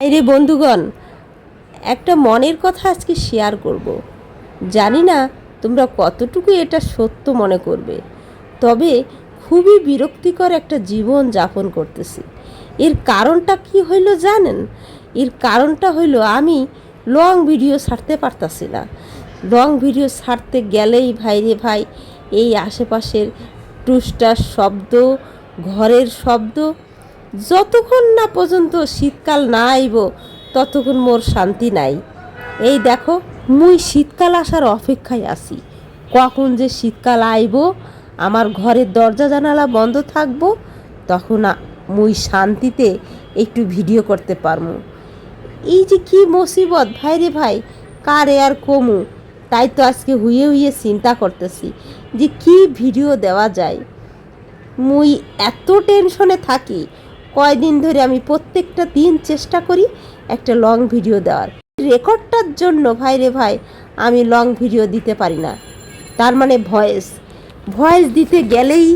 রে বন্ধুগণ, একটা মনের কথা আজকে শেয়ার করব। জানি না তোমরা কতটুকু এটা সত্য মনে করবে, তবে খুবই বিরক্তিকর একটা জীবন যাপন করতেছি। এর কারণটা কি হইল জানেন? এর কারণটা হইল আমি লং ভিডিও ছাড়তে পারতাছি না। লং ভিডিও ছাড়তে গেলেই ভাই রে ভাই, এই আশেপাশের টুসটার শব্দ, ঘরের শব্দ যতক্ষণ না পর্যন্ত শীতকাল না আইব, ততক্ষণ মোর শান্তি নাই। এই দেখো, মুই শীতকাল আসার অপেক্ষায় আছি। কখন যে শীতকাল আইব, আমার ঘরের দরজা জানালা বন্ধ থাকব, তখন মুই শান্তিতে একটু ভিডিও করতে পারব এই যে কি মুসিবত, ভাই রে ভাই, কারে আর কমু? তাই তো আজকে হুইয়ে হুইয়ে চিন্তা করতেছি যে কি ভিডিও দেওয়া যায়। মুই এত টেনশনে থাকি কয়দিন ধরে আমি প্রত্যেকটা দিন চেষ্টা করি একটা লং ভিডিও দেওয়ার। রেকর্ডটার জন্য ভাই রে ভাই, আমি লং ভিডিও দিতে পারি না। তার মানে ভয়েস ভয়েস দিতে গেলেই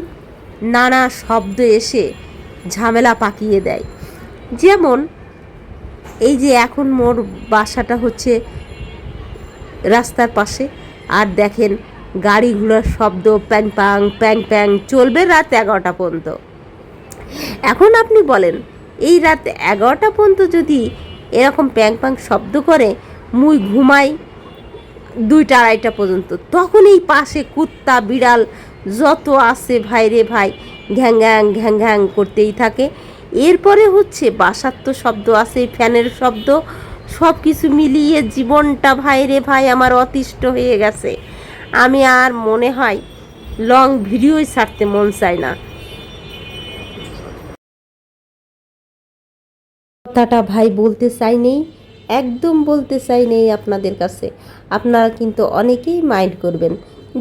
নানা শব্দ এসে ঝামেলা পাকিয়ে দেয়। যেমন এই যে এখন মোর বাসাটা হচ্ছে রাস্তার পাশে, আর দেখেন গাড়িগুলোর শব্দ প্যাং প্যাং প্যাং প্যাং চলবে রাত এগারোটা পর্যন্ত। এখন আপনি বলেন, এই রাত এগারোটা পর্যন্ত যদি এরকম প্যাং প্যাং শব্দ করে, মুই ঘুমাই দুইটা আড়াইটা পর্যন্ত, তখন এই পাশে কুত্তা, বিড়াল যত আসে ভাই রে ভাই, ঘ্যাং ঘ্যাং ঘ্যাং ঘ্যাং করতেই থাকে। এরপরে হচ্ছে বাসার তো শব্দ আছে, ফ্যানের শব্দ সব কিছু মিলিয়ে জীবনটা ভাই রে ভাই আমার অতিষ্ঠ হয়ে গেছে। আমি আর মনে হয় লং ভিডিওই ছাড়তে মন চায় না। কথাটা ভাই বলতে চাই নেই, একদম বলতে চাই নেই আপনাদের কাছে। আপনারা কিন্তু অনেকেই মাইন্ড করবেন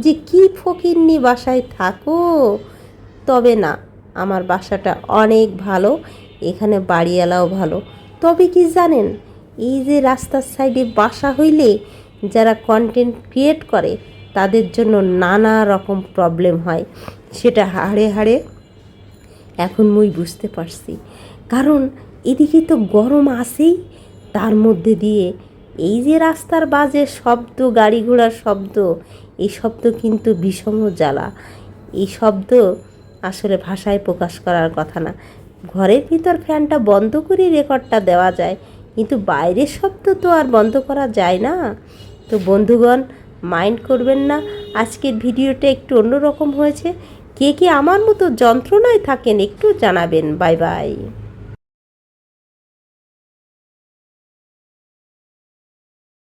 যে কি ফকিরনি বাসায় থাকো। তবে না, আমার বাসাটা অনেক ভালো, এখানে বাড়িওয়ালাও ভালো। তবে কি জানেন, এই যে রাস্তার সাইডে বাসা হইলে যারা কন্টেন্ট ক্রিয়েট করে, তাদের জন্য নানা রকম প্রবলেম হয়। সেটা হাড়ে হাড়ে এখন মুই বুঝতে পারছি। কারণ এদিকে তো গরম আসেই তার মধ্যে দিয়ে এই যে রাস্তার বাজে শব্দ, গাড়ি ঘোড়ার শব্দ, এই শব্দ কিন্তু বিষম জ্বালা। এই শব্দ আসলে ভাষায় প্রকাশ করার কথা না। ঘরের ভিতর ফ্যানটা বন্ধ করে রেকর্ডটা দেওয়া যায়, কিন্তু বাইরের শব্দ তো আর বন্ধ করা যায় না। তো বন্ধুগণ, মাইন্ড করবেন না, আজকের ভিডিওটা একটু অন্যরকম হয়েছে। কে কে আমার মতো যন্ত্রণায় থাকেন একটু জানাবেন। Bye bye.